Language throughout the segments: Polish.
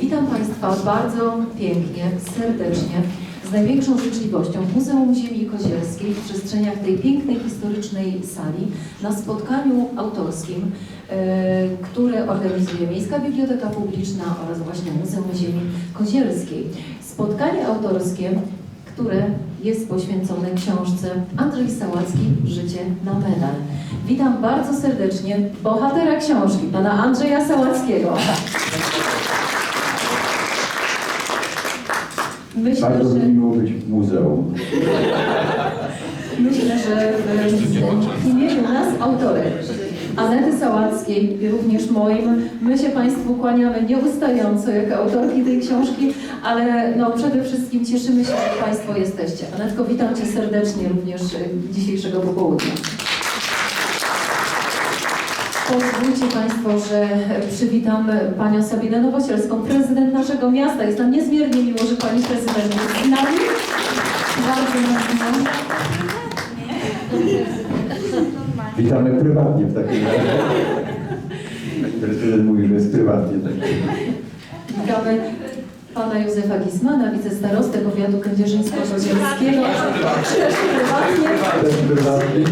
Witam Państwa bardzo pięknie, serdecznie, z największą życzliwością Muzeum Ziemi Kozielskiej w przestrzeniach tej pięknej, historycznej sali na spotkaniu autorskim, e, które organizuje Miejska Biblioteka Publiczna oraz właśnie Muzeum Ziemi Kozielskiej. Spotkanie autorskie, które jest poświęcone książce Andrzej Sałacki Życie na medal. Witam bardzo serdecznie bohatera książki, pana Andrzeja Sałackiego. Myślę, Bardzo że, mi miło być w muzeum. myślę, że w imieniu nas, autorek, Anety Sałackiej i również moim, my się Państwu kłaniamy nieustająco jako autorki tej książki, ale no przede wszystkim cieszymy się, że Państwo jesteście. Anetko, witam Cię serdecznie również e, dzisiejszego popołudnia. Pozwólcie Państwo, że przywitam Panią Sabinę Nowosielską, prezydent naszego miasta. Jest nam niezmiernie miło, że Pani prezydent jest z nami. Bardzo miło. Witamy prywatnie w takim razie. Prezydent mówi, że jest prywatnie. Tak. Witamy Pana Józefa Gismana, wicestarostę powiatu kędzierzyńsko-kozielskiego. Też prywatnie. Też prywatnie.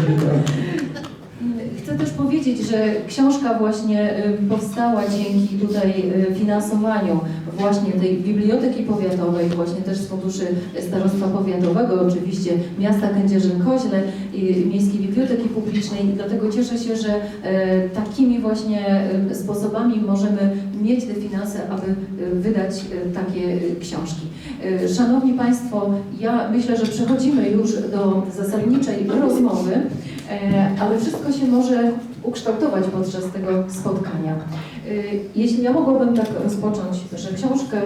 Chcę też powiedzieć, że książka właśnie y, powstała dzięki tutaj y, finansowaniu właśnie tej biblioteki powiatowej, właśnie też z funduszy Starostwa Powiatowego, oczywiście miasta Kędzierzyn-Koźle i Miejskiej Biblioteki Publicznej. Dlatego cieszę się, że e, takimi właśnie e, sposobami możemy mieć te finanse, aby wydać takie książki. Szanowni Państwo, ja myślę, że przechodzimy już do zasadniczej rozmowy. E, ale wszystko się może ukształtować podczas tego spotkania. E, Jeśli ja mogłabym tak rozpocząć, że książkę,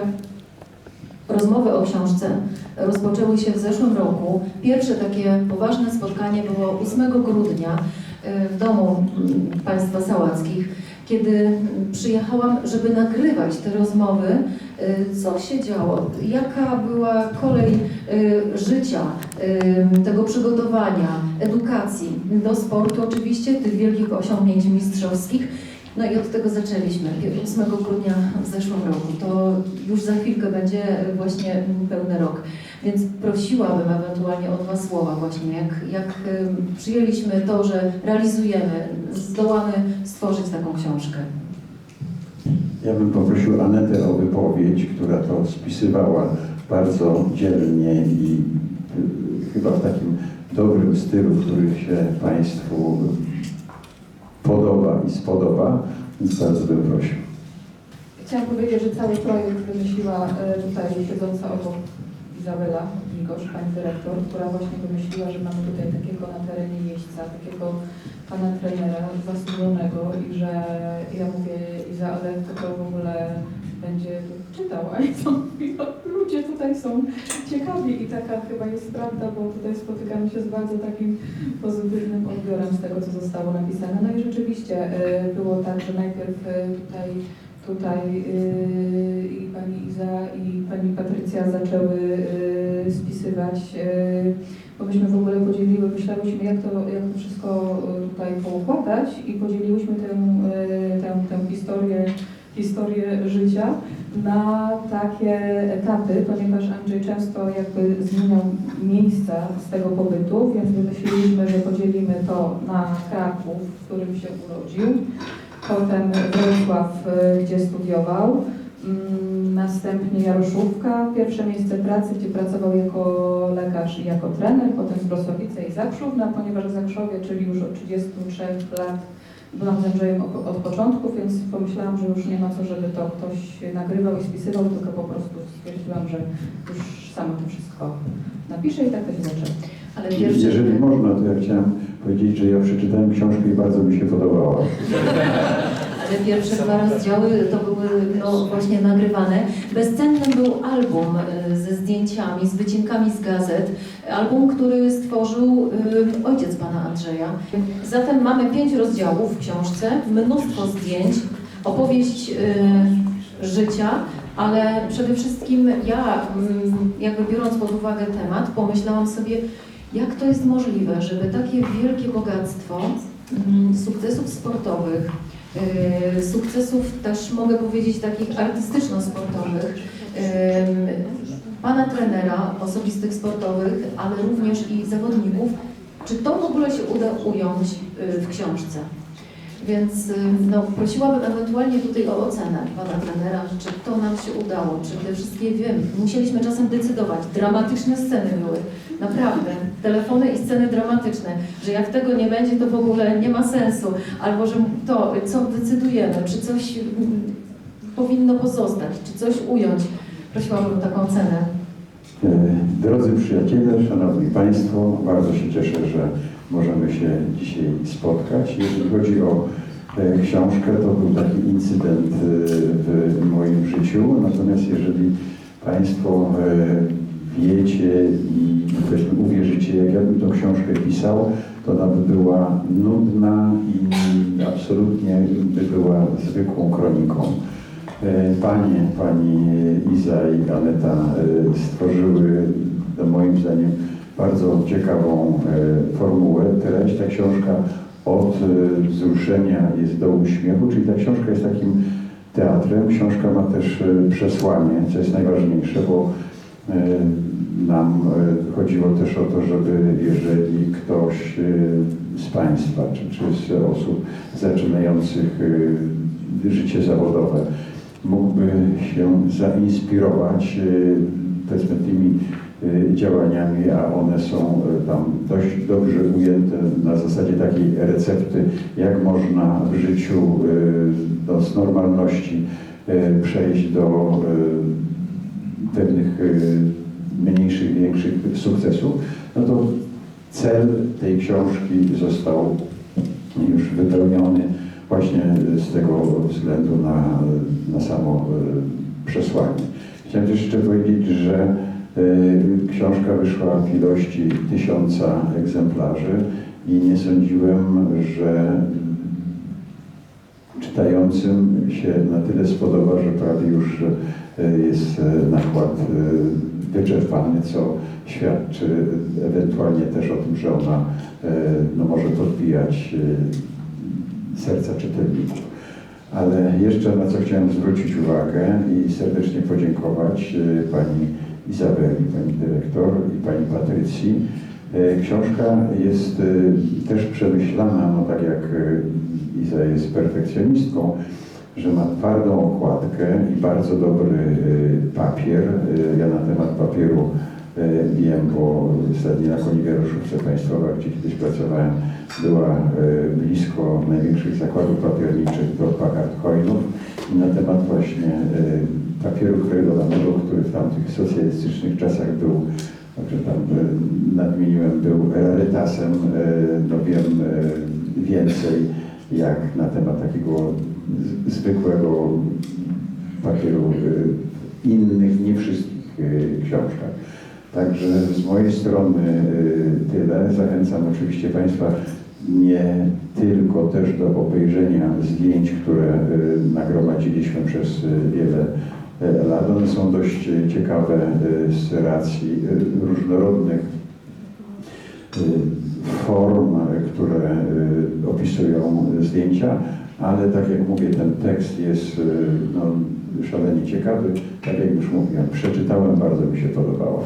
rozmowy o książce rozpoczęły się w zeszłym roku. Pierwsze takie poważne spotkanie było 8 grudnia e, w domu mm, państwa Sałackich, kiedy przyjechałam, żeby nagrywać te rozmowy, e, co się działo, jaka była kolej e, życia, e, tego przygotowania, edukacji do sportu oczywiście, tych wielkich osiągnięć mistrzowskich. No i od tego zaczęliśmy 8 grudnia w zeszłym roku. To już za chwilkę będzie właśnie pełny rok. Więc prosiłabym ewentualnie o dwa słowa właśnie, jak, jak przyjęliśmy to, że realizujemy, zdołamy stworzyć taką książkę. Ja bym poprosił Anetę o wypowiedź, która to spisywała bardzo dzielnie i y, chyba w takim dobrym stylu, który się Państwu podoba i spodoba, więc bardzo bym prosił. Chciałam powiedzieć, że cały projekt wymyśliła e, tutaj siedząca obok Izabela Migosz, pani dyrektor, która właśnie wymyśliła, że mamy tutaj takiego na terenie jeźdźca, takiego pana trenera zasłużonego i że ja mówię Iza, ale kto to w ogóle będzie czytał, a i co mówi, no, ludzie tutaj są ciekawi i taka chyba jest prawda, bo tutaj spotykamy się z bardzo takim pozytywnym odbiorem z tego, co zostało napisane. No i rzeczywiście e, było tak, że najpierw e, tutaj tutaj yy, i pani Iza i pani Patrycja zaczęły yy, spisywać, yy, bo myśmy w ogóle podzieliły, myślałyśmy jak to, jak to wszystko tutaj poukładać i podzieliłyśmy tę, tę, tę historię, historię życia na takie etapy, ponieważ Andrzej często jakby zmieniał miejsca z tego pobytu, więc wymyśliliśmy, że podzielimy to na Kraków, w którym się urodził, potem Wrocław, y, gdzie studiował, Mm, następnie Jaroszówka, pierwsze miejsce pracy, gdzie pracował jako lekarz i jako trener, potem Wrocławice i Zakrzów, no, a ponieważ w Zakrzowie, czyli już od 33 lat byłam z Andrzejem od, od początku, więc pomyślałam, że już nie ma co, żeby to ktoś nagrywał i spisywał, tylko po prostu stwierdziłam, że już sama to wszystko napiszę i tak to się zaczęło. Ale pierwsze... Jeżeli można, to ja chciałem powiedzieć, że ja przeczytałem książkę i bardzo mi się podobała. Ale pierwsze dwa rozdziały to były no, właśnie nagrywane. Bezcennym był album e, ze zdjęciami, z wycinkami z gazet. Album, który stworzył e, ojciec pana Andrzeja. Zatem mamy pięć rozdziałów w książce, mnóstwo zdjęć, opowieść e, życia, ale przede wszystkim ja, mm, jakby biorąc pod uwagę temat, pomyślałam sobie, jak to jest możliwe, żeby takie wielkie bogactwo mm, sukcesów sportowych, e, sukcesów też mogę powiedzieć takich artystyczno-sportowych. Em, Pana trenera, osobistych sportowych, ale również i zawodników. Czy to w ogóle się uda ująć y, w książce? Więc y, no, prosiłabym ewentualnie tutaj o ocenę pana trenera, czy to nam się udało, czy te wszystkie wiem. Musieliśmy czasem decydować. Dramatyczne sceny były. Naprawdę. Telefony i sceny dramatyczne, że jak tego nie będzie, to w ogóle nie ma sensu. Albo że to, co decydujemy, czy coś mm, powinno pozostać, czy coś ująć. Prosiłabym o taką cenę. E, Drodzy przyjaciele, Szanowni Państwo, bardzo się cieszę, że możemy się dzisiaj spotkać. Jeśli chodzi o e, książkę, to był taki incydent e, w moim życiu. Natomiast jeżeli Państwo e, wiecie i powiedzmy uwierzycie, jak ja bym tą książkę pisał, to ona by była nudna i absolutnie by była zwykłą kroniką. Panie, pani Iza i Aneta stworzyły, moim zdaniem, bardzo ciekawą e, formułę. Treść, ta książka od e, wzruszenia jest do uśmiechu, czyli ta książka jest takim teatrem. Książka ma też e, przesłanie, co jest najważniejsze, bo nam chodziło też o to, żeby jeżeli ktoś z Państwa, czy, czy z osób zaczynających życie zawodowe mógłby się zainspirować powiedzmy tymi działaniami, a one są e, tam dość dobrze ujęte na zasadzie takiej recepty, jak można w życiu e, no, z normalności przejść do pewnych mniejszych, większych sukcesów, no to cel tej książki został już wypełniony właśnie z tego względu na, na samo przesłanie. Chciałem też jeszcze powiedzieć, że książka wyszła w ilości tysiąca egzemplarzy i nie sądziłem, że czytającym się na tyle spodoba, że prawie już e, jest e, nakład e, wyczerpany, co świadczy ewentualnie też o tym, że ona e, no, może podbijać e, serca czytelników. Ale jeszcze na co chciałem zwrócić uwagę i serdecznie podziękować e, pani Izabeli, pani dyrektor i pani Patrycji. E, Książka jest e, też przemyślana, no tak jak e, Iza jest perfekcjonistką, że ma twardą okładkę i bardzo dobry papier. Ja na temat papieru wiem, bo ostatnio na Koniwieroszówce Państwowej, gdzie kiedyś pracowałem, była blisko największych zakładów papierniczych do Packard Coinów i na temat właśnie papieru kredowanego, który w tamtych socjalistycznych czasach był, także tam e, nadmieniłem, był rarytasem, e, no wiem e, więcej jak na temat takiego zwykłego papieru e, innych, nie wszystkich e, książkach. Także z mojej strony e, tyle. Zachęcam oczywiście Państwa nie tylko też do obejrzenia zdjęć, które e, nagromadziliśmy przez e, wiele e, lat. One są dość e, ciekawe e, z racji e, różnorodnych form, które opisują zdjęcia, ale tak jak mówię, ten tekst jest no, szalenie ciekawy. Tak jak już mówiłem, przeczytałem, bardzo mi się podobało.